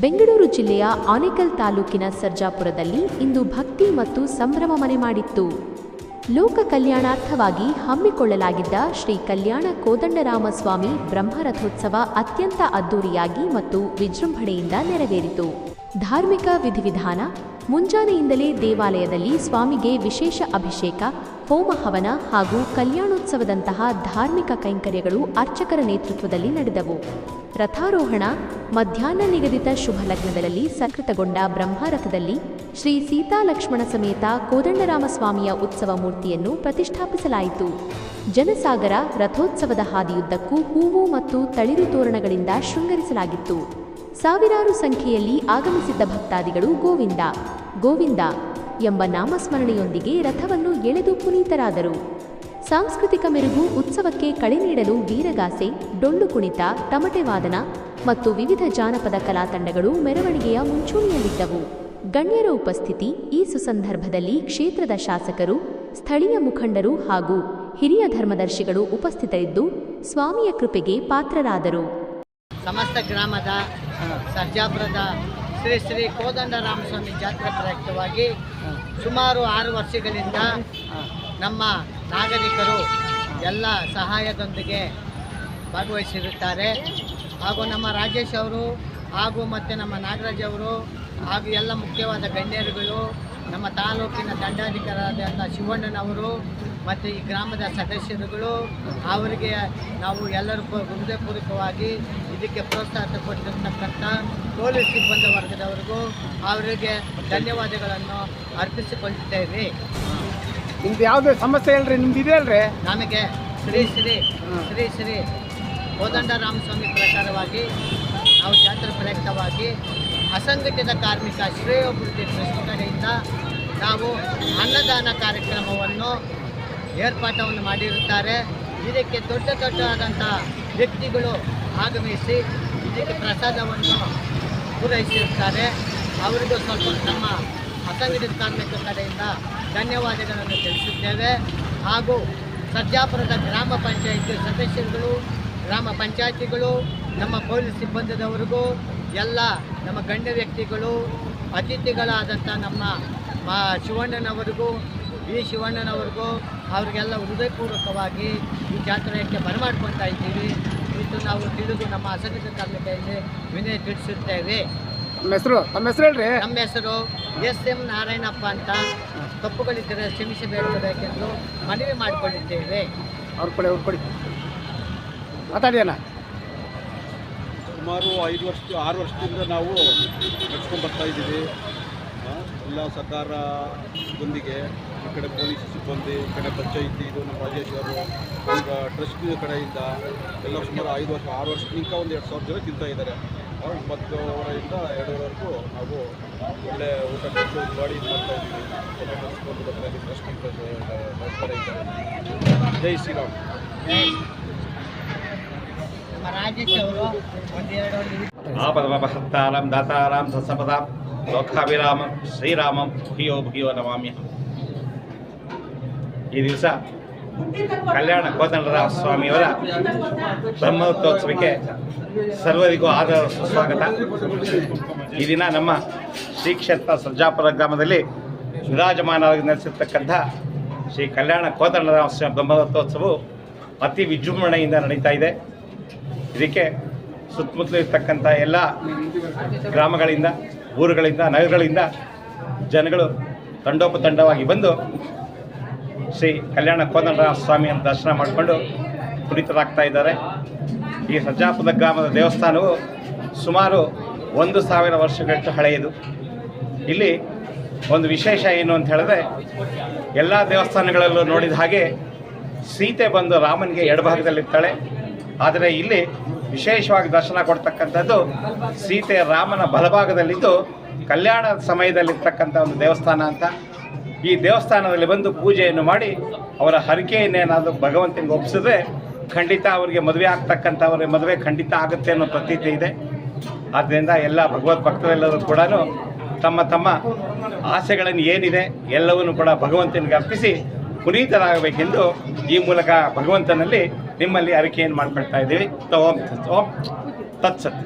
ಬೆಂಗಳೂರು ಜಿಲ್ಲೆಯ ಆನೇಕಲ್ ತಾಲೂಕಿನ ಸರ್ಜಾಪುರದಲ್ಲಿ ಇಂದು ಭಕ್ತಿ ಮತ್ತು ಸಂಭ್ರಮ ಮನೆ ಮಾಡಿತ್ತು. ಲೋಕ ಕಲ್ಯಾಣಾರ್ಥವಾಗಿ ಹಮ್ಮಿಕೊಳ್ಳಲಾಗಿದ್ದ ಶ್ರೀ ಕಲ್ಯಾಣ ಕೋದಂಡರಾಮಸ್ವಾಮಿ ಬ್ರಹ್ಮರಥೋತ್ಸವ ಅತ್ಯಂತ ಅದ್ದೂರಿಯಾಗಿ ಮತ್ತು ವಿಜೃಂಭಣೆಯಿಂದ ನೆರವೇರಿತು. ಧಾರ್ಮಿಕ ವಿಧಿವಿಧಾನ, ಮುಂಜಾನೆಯಿಂದಲೇ ದೇವಾಲಯದಲ್ಲಿ ಸ್ವಾಮಿಗೆ ವಿಶೇಷ ಅಭಿಷೇಕ ಹೋಮ ಹವನ ಹಾಗೂ ಕಲ್ಯಾಣೋತ್ಸವದಂತಹ ಧಾರ್ಮಿಕ ಕೈಂಕರ್ಯಗಳು ಅರ್ಚಕರ ನೇತೃತ್ವದಲ್ಲಿ ನಡೆದವು. ರಥಾರೋಹಣ, ಮಧ್ಯಾಹ್ನ ನಿಗದಿತ ಶುಭ ಲಗ್ನದಲ್ಲಿ ಸಂಕೃತಗೊಂಡ ಬ್ರಹ್ಮರಥದಲ್ಲಿ ಶ್ರೀ ಸೀತಾಲಕ್ಷ್ಮಣ ಸಮೇತ ಕೋದಂಡರಾಮಸ್ವಾಮಿಯ ಉತ್ಸವ ಮೂರ್ತಿಯನ್ನು ಪ್ರತಿಷ್ಠಾಪಿಸಲಾಯಿತು. ಜನಸಾಗರ ರಥೋತ್ಸವದ ಹಾದಿಯುದ್ದಕ್ಕೂ ಹೂವು ಮತ್ತು ತಳಿರು ತೋರಣಗಳಿಂದ ಶೃಂಗರಿಸಲಾಗಿತ್ತು. ಸಾವಿರಾರು ಸಂಖ್ಯೆಯಲ್ಲಿ ಆಗಮಿಸಿದ್ದ ಭಕ್ತಾದಿಗಳು ಗೋವಿಂದ ಗೋವಿಂದ ಎಂಬ ನಾಮಸ್ಮರಣೆಯೊಂದಿಗೆ ರಥವನ್ನು ಎಳೆದು ಪುನೀತರಾದರು. ಸಾಂಸ್ಕೃತಿಕ ಮೆರುಗು ಉತ್ಸವಕ್ಕೆ ಕಳೆ ನೀಡಲು ವೀರಗಾಸೆ ಡೊಳ್ಳು ಕುಣಿತ ತಮಟೆ ವಾದನ ಮತ್ತು ವಿವಿಧ ಜಾನಪದ ಕಲಾ ತಂಡಗಳು ಮೆರವಣಿಗೆಯ ಮುಂಚೂಣಿಯಲ್ಲಿದ್ದವು. ಗಣ್ಯರ ಉಪಸ್ಥಿತಿ ಈ ಸುಸಂದರ್ಭದಲ್ಲಿ ಕ್ಷೇತ್ರದ ಶಾಸಕರು ಸ್ಥಳೀಯ ಮುಖಂಡರು ಹಾಗೂ ಹಿರಿಯ ಧರ್ಮದರ್ಶಿಗಳು ಉಪಸ್ಥಿತರಿದ್ದು ಸ್ವಾಮಿಯ ಕೃಪೆಗೆ ಪಾತ್ರರಾದರು. ಸಮಸ್ತ ಗ್ರಾಮದ ಸರ್ಜಾಪುರದ ಶ್ರೀ ಶ್ರೀ ಕೋದಂಡರಾಮಸ್ವಾಮಿ ಜಾತ್ರೆ ಪ್ರಯುಕ್ತವಾಗಿ ಸುಮಾರು ಆರು ವರ್ಷಗಳಿಂದ ನಮ್ಮ ನಾಗರಿಕರು ಎಲ್ಲ ಸಹಾಯದೊಂದಿಗೆ ಭಾಗವಹಿಸಿರುತ್ತಾರೆ. ಹಾಗೂ ನಮ್ಮ ರಾಜೇಶ್ ಅವರು ಹಾಗೂ ಮತ್ತು ನಮ್ಮ ನಾಗರಾಜ್ ಅವರು ಹಾಗೂ ಎಲ್ಲ ಮುಖ್ಯವಾದ ಗಣ್ಯರುಗಳು, ನಮ್ಮ ತಾಲೂಕಿನ ದಂಡಾಧಿಕಾರಿಯಾದಂಥ ಶಿವಣ್ಣನವರು ಮತ್ತು ಈ ಗ್ರಾಮದ ಸದಸ್ಯರುಗಳು, ಅವರಿಗೆ ನಾವು ಎಲ್ಲರೂ ಹೃದಯಪೂರ್ವಕವಾಗಿ ಇದಕ್ಕೆ ಪ್ರೋತ್ಸಾಹ ಕೊಟ್ಟಿರ್ತಕ್ಕಂಥ ಪೊಲೀಸ್ ಸಿಬ್ಬಂದಿ ವರ್ಗದವರಿಗೂ, ಅವರಿಗೆ ಧನ್ಯವಾದಗಳನ್ನು ಅರ್ಪಿಸಿಕೊಳ್ಳುತ್ತೇವೆ ನಿಮ್ದು ಯಾವುದೇ ಸಮಸ್ಯೆ ಹೇಳ್ರಿ ನಿಮ್ದು ಇದೆ ಅಲ್ರಿ? ನಮಗೆ ಶ್ರೀ ಶ್ರೀ ಶ್ರೀ ಶ್ರೀ ಕೋದಂಡರಾಮಸ್ವಾಮಿ ಪ್ರಕಾರವಾಗಿ ನಾವು ಜಾತ್ರೆ ಪ್ರಯುಕ್ತವಾಗಿ ಅಸಂಘಟಿತ ಕಾರ್ಮಿಕ ಶ್ರೇಯೋಭಿವೃದ್ಧಿ ಟ್ರಸ್ಟ್ ಕಡೆಯಿಂದ ನಾವು ಅನ್ನದಾನ ಕಾರ್ಯಕ್ರಮವನ್ನು ಏರ್ಪಾಟವನ್ನು ಮಾಡಿರುತ್ತಾರೆ. ಇದಕ್ಕೆ ದೊಡ್ಡ ದೊಡ್ಡದಾದಂಥ ವ್ಯಕ್ತಿಗಳು ಆಗಮಿಸಿ ಇದಕ್ಕೆ ಪ್ರಸಾದವನ್ನು ಪೂರೈಸಿರುತ್ತಾರೆ. ಅವರಿಗೂ ಸ್ವಲ್ಪ ನಮ್ಮ ಅಸಂಘಟಿತ ಕಾರ್ಮಿಕ ಕಡೆಯಿಂದ ಧನ್ಯವಾದಗಳನ್ನು ತಿಳಿಸುತ್ತೇವೆ. ಹಾಗೂ ಸರ್ಜಾಪುರದ ಗ್ರಾಮ ಪಂಚಾಯಿತಿ ಸದಸ್ಯರುಗಳು, ಗ್ರಾಮ ಪಂಚಾಯತಿಗಳು, ನಮ್ಮ ಪೊಲೀಸ್ ಸಿಬ್ಬಂದಿದವರಿಗೂ, ಎಲ್ಲ ನಮ್ಮ ಗಣ್ಯ ವ್ಯಕ್ತಿಗಳು, ಅತಿಥಿಗಳಾದಂಥ ನಮ್ಮ ಮಾ ಶಿವಣ್ಣನವರಿಗೂ, ವಿ ಶಿವಣ್ಣನವರಿಗೂ, ಅವರಿಗೆಲ್ಲ ಹೃದಯಪೂರ್ವಕವಾಗಿ ಈ ಜಾತ್ರೆಯಕ್ಕೆ ಬರಮಾಡ್ಕೊತಾ ಇದ್ದೀವಿ. ಇದು ನಾವು ತಿಳಿದು ನಮ್ಮ ಅಸಂಘಟಿತ ತಾಲೂಕೆಯಲ್ಲಿ ವಿನಯ ತಿಳಿಸುತ್ತೇವೆ. ನಮ್ಮ ಹೆಸರು ನಮ್ಮ ಹೆಸರು ಹೇಳ್ರಿ. ನಮ್ಮ ಹೆಸರು ಎಸ್ ಎಂ ನಾರಾಯಣಪ್ಪ ಅಂತ ತಪ್ಪುಗಳಿದ್ದರೆ ಕ್ಷಮಿಸಬೇಕೆಂದು ಮನವಿ ಮಾಡಿಕೊಂಡಿದ್ದೇವೆ. ಅವ್ರ ಕೊಡಿ ಅವ್ರ ಕೊಡಿ. ಮಾತಾಡಿ ಅಣ್ಣ ಸುಮಾರು ಐದು ವರ್ಷ ಆರು ವರ್ಷದಿಂದ ನಾವು ನಡ್ಸ್ಕೊಂಡು ಬರ್ತಾ ಇದ್ದೀವಿ. ಎಲ್ಲ ಸರ್ಕಾರದೊಂದಿಗೆ ಈ ಕಡೆ ಪೊಲೀಸ್ ಸಿಬ್ಬಂದಿ ಈ ಕಡೆ ಪಂಚಾಯಿತಿ ಇದು ನಮ್ಮ ರಾಜೇಶ್ ಅವರು ಈಗ ಟ್ರಸ್ಟ್ ಕಡೆಯಿಂದ ಎಲ್ಲ ಸುಮಾರು ಐದು ವರ್ಷ ಆರು ವರ್ಷದಿಂದ ಒಂದು ಎರಡು ಸಾವಿರ ಜನ ತಿಂತಾ ಇದ್ದಾರೆ. ಒಂಬತ್ತುವರೆಯಿಂದ ಎರಡೂವರೆಗೂ ನಾವು ಒಳ್ಳೆ ಊಟ ಕೊಟ್ಟು ಮಾಡ್ತಾ ಇದ್ದೀವಿ. ಜೈ ಶ್ರೀರಾಮ್. ಆಪದಮಹತ್ತಾರಂ ದಾತಾರಾಂ ಸತ್ಸಪದಾಂ ಲೋಕಾಭಿರಾಮಂ ಶ್ರೀರಾಮಂ ಭೂಯೋ ಭೂಯೋ ನಮಾಮ್ಯ ಈ ದಿವಸ ಕಲ್ಯಾಣ ಕೋದಂಡರಾಮ ಸ್ವಾಮಿಯವರ ಬ್ರಹ್ಮೋತ್ಸವಕ್ಕೆ ಸರ್ವರಿಗೂ ಆದರ ಸುಸ್ವಾಗತ. ಈ ದಿನ ನಮ್ಮ ಶ್ರೀ ಕ್ಷೇತ್ರ ಸರ್ಜಾಪುರ ಗ್ರಾಮದಲ್ಲಿ ವಿರಾಜಮಾನವಾಗಿ ನಡೆಸಿರ್ತಕ್ಕಂಥ ಶ್ರೀ ಕಲ್ಯಾಣ ಕೋದಂಡರಾಮ ಸ್ವಾಮಿ ಬ್ರಹ್ಮೋತ್ಸವವು ಅತಿ ವಿಜೃಂಭಣೆಯಿಂದ ನಡೀತಾ ಇದೆ. ಇದಕ್ಕೆ ಸುತ್ತಮುತ್ತಲು ಇರ್ತಕ್ಕಂಥ ಎಲ್ಲ ಗ್ರಾಮಗಳಿಂದ, ಊರುಗಳಿಂದ, ನಗರಗಳಿಂದ ಜನಗಳು ತಂಡೋಪತಂಡವಾಗಿ ಬಂದು ಶ್ರೀ ಕಲ್ಯಾಣ ಕೋದಂಡರಾಮ ಸ್ವಾಮಿಯ ದರ್ಶನ ಮಾಡಿಕೊಂಡು ಪುನೀತರಾಗ್ತಾ ಇದ್ದಾರೆ. ಈ ಸರ್ಜಾಪುರ ಗ್ರಾಮದ ದೇವಸ್ಥಾನವು ಸುಮಾರು ಒಂದು ಸಾವಿರ ವರ್ಷಗಳಷ್ಟು ಹಳೆಯದು. ಇಲ್ಲಿ ಒಂದು ವಿಶೇಷ ಏನು ಅಂತ ಹೇಳಿದ್ರೆ ಎಲ್ಲ ದೇವಸ್ಥಾನಗಳಲ್ಲೂ ನೋಡಿದ ಹಾಗೆ ಸೀತೆ ಬಂದು ರಾಮನಿಗೆ ಎಡಭಾಗದಲ್ಲಿರ್ತಾಳೆ. ಆದರೆ ಇಲ್ಲಿ ವಿಶೇಷವಾಗಿ ದರ್ಶನ ಕೊಡ್ತಕ್ಕಂಥದ್ದು ಸೀತೆ ರಾಮನ ಬಲಭಾಗದಲ್ಲಿದ್ದು ಕಲ್ಯಾಣ ಸಮಯದಲ್ಲಿರ್ತಕ್ಕಂಥ ಒಂದು ದೇವಸ್ಥಾನ ಅಂತ ಈ ದೇವಸ್ಥಾನದಲ್ಲಿ ಬಂದು ಪೂಜೆಯನ್ನು ಮಾಡಿ ಅವರ ಹರಿಕೆಯನ್ನೇನಾದರೂ ಭಗವಂತನಿಗೆ ಒಪ್ಪಿಸಿದ್ರೆ ಖಂಡಿತ ಅವರಿಗೆ ಮದುವೆ ಆಗ್ತಕ್ಕಂಥವ್ರಿಗೆ ಮದುವೆ ಖಂಡಿತ ಆಗುತ್ತೆ ಅನ್ನೋ ಪ್ರತೀತಿ ಇದೆ. ಆದ್ದರಿಂದ ಎಲ್ಲ ಭಗವದ್ ಭಕ್ತರೆಲ್ಲರೂ ಕೂಡ ತಮ್ಮ ತಮ್ಮ ಆಸೆಗಳನ್ನು ಏನಿದೆ ಎಲ್ಲವನ್ನು ಕೂಡ ಭಗವಂತನಿಗೆ ಅರ್ಪಿಸಿ ಪುನೀತರಾಗಬೇಕೆಂದು ಈ ಮೂಲಕ ಭಗವಂತನಲ್ಲಿ ನಿಮ್ಮಲ್ಲಿ ಅರಿಕೆಯನ್ನು ಮಾಡ್ಕೊಳ್ತಾ ಇದ್ದೀವಿ. ಓಂ ತತ್- ಓಂ ತತ್ಸತ್.